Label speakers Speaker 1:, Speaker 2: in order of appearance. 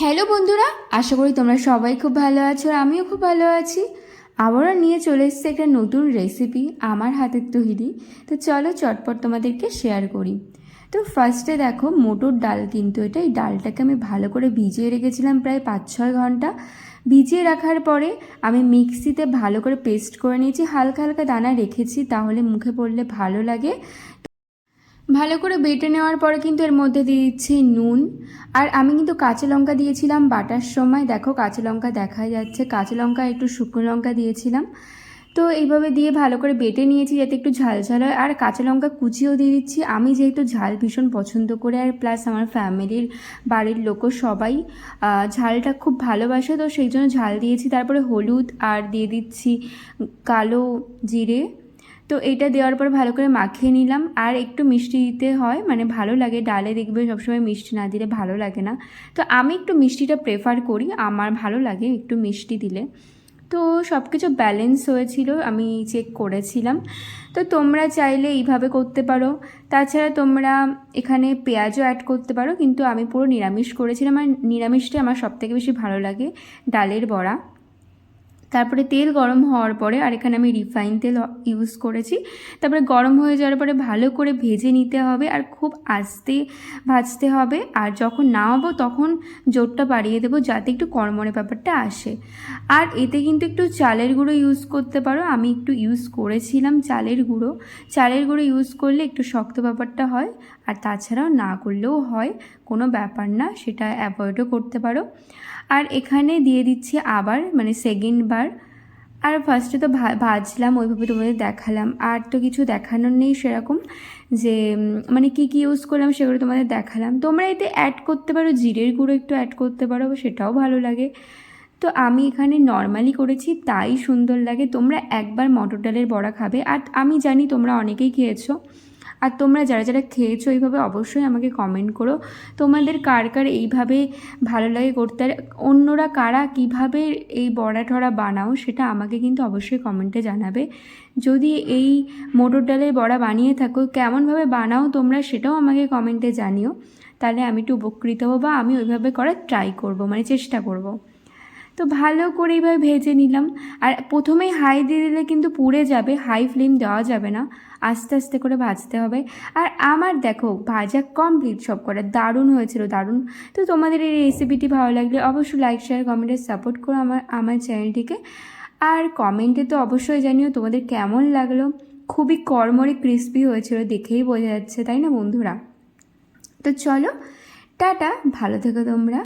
Speaker 1: Hello বন্ধুরা, আশা করি তোমরা সবাই খুব ভালো আছো আর আমিও খুব ভালো আছি। আবারও নিয়ে চলে এসেছে একটা নতুন রেসিপি আমার হাতের তৈরি। তো চলো চটপট তোমাদেরকে শেয়ার করি। তো ফার্স্টে দেখো, মোটর ডাল কিন্তু এটা, এই ডালটাকে আমি ভালো করে ভিজিয়ে রেখেছিলাম প্রায় পাঁচ ছয় ঘণ্টা। ভিজিয়ে রাখার পরে আমি মিক্সিতে ভালো করে পেস্ট করে নিয়েছি, হালকা হালকা দানা রেখেছি, তাহলে মুখে পড়লে ভালো লাগে। ভালো করে বেটে নেওয়ার পরে কিন্তু এর মধ্যে দিয়ে দিচ্ছি নুন। আর আমি কিন্তু কাঁচা লঙ্কা দিয়েছিলাম বাটার সময়। দেখো কাঁচা লঙ্কা দেখা যাচ্ছে। কাঁচা লঙ্কা, একটু শুকনো লঙ্কা দিয়েছিলাম। তো এইভাবে দিয়ে ভালো করে বেটে নিয়েছি যাতে একটু ঝাল ঝাল হয়। আর কাঁচা লঙ্কা কুচিও দিয়ে দিচ্ছি। আমি যেহেতু ঝাল ভীষণ পছন্দ করে আর প্লাস আমার ফ্যামিলির বাড়ির লোকও সবাই ঝালটা খুব ভালোবাসে। তো সেই জন্য ঝাল দিয়েছি। তারপরে হলুদ আর দিয়ে দিচ্ছি কালো জিরে। তো এটা দেওয়ার পর ভালো করে মাখিয়ে নিলাম। আর একটু মিষ্টি দিতে হয় মানে ভালো লাগে। ডালে দেখবে সবসময় মিষ্টি না দিলে ভালো লাগে না। তো আমি একটু মিষ্টিটা প্রেফার করি, আমার ভালো লাগে একটু মিষ্টি দিলে। তো সব কিছু ব্যালেন্স হয়েছিল, আমি চেক করেছিলাম। তো তোমরা চাইলে এইভাবে করতে পারো। তাছাড়া তোমরা এখানে পেঁয়াজও অ্যাড করতে পারো, কিন্তু আমি পুরো নিরামিষ করেছিলাম। আর নিরামিষটা আমার সবথেকে বেশি ভালো লাগে, ডালের বড়া। তারপরে তেল গরম হওয়ার পরে, আর এখানে আমি রিফাইন তেল ইউজ করেছি। তারপরে গরম হয়ে যাওয়ার পরে ভালো করে ভেজে নিতে হবে, আর খুব আস্তে ভাজতে হবে। আর যখন নামাবো তখন জোরটা বাড়িয়ে দেবো যাতে একটু কড়মড়ে ব্যাপারটা আসে। আর এতে কিন্তু একটু চালের গুঁড়ো ইউজ করতে পারো। আমি একটু ইউজ করেছিলাম চালের গুঁড়ো। চালের গুঁড়ো ইউজ করলে একটু শক্ত ব্যাপারটা হয়, আর তাছাড়াও না করলেও হয়, কোনো ব্যাপার না, সেটা অ্যাভয়েডও করতে পারো। এখানে দিয়ে দিচ্ছি আবার মানে সেকেন্ড বার। আর ফার্স্টে তো ভাজলাম, ওইভাবে তোমাদের দেখালাম। আর তো কিছু দেখানোর নেই সেরকম যে মানে কি কি ইউজ করলাম সেগুলো তোমাদের দেখালাম। তোমরা এতে অ্যাড করতে পারো, জিরের গুঁড়ো একটু অ্যাড করতে পারো, সেটাও ভালো লাগে। তো আমি এখানে নর্মালি করেছি, তাই সুন্দর লাগে। তোমরা একবার মটর ডালের বড়া খাবে। আর আমি জানি তোমরা অনেকেই খেয়েছো। আর তোমরা যারা যারা খেয়েছো এইভাবে অবশ্যই আমাকে কমেন্ট করো। তোমাদের কার কার এইভাবে ভালো লাগে করতে আর অন্যরা কারা কীভাবে এই বড়া টড়া বানাও সেটা আমাকে কিন্তু অবশ্যই কমেন্টে জানাবে। যদি এই মোটর ডালের বড়া বানিয়ে থাকো, কেমনভাবে বানাও তোমরা সেটাও আমাকে কমেন্টে জানিও। তাহলে আমি একটু উপকৃত হব বা আমি ওইভাবে করার ট্রাই করব মানে চেষ্টা করব। তো ভালো করে এইভাবে ভেজে নিলাম। আর প্রথমেই হাই দিয়ে দিলে কিন্তু পুড়ে যাবে, হাই ফ্লেম দেওয়া যাবে না। আস্তে আস্তে করে ভাজতে হবে। আর আমার দেখো, ভাজা কমপ্লিট সব করে দারুণ হয়েছিল, দারুণ। তো তোমাদের এই রেসিপিটি ভালো লাগলে অবশ্যই লাইক শেয়ার কমেন্টে সাপোর্ট করো আমার আমার চ্যানেলটিকে আর কমেন্টে তো অবশ্যই জানিও তোমাদের কেমন লাগল। খুবই কর্মরে ক্রিস্পি হয়েছিল, দেখেই বোঝা যাচ্ছে, তাই না বন্ধুরা? তো চলো, টাটা, ভালো থেকো তোমরা।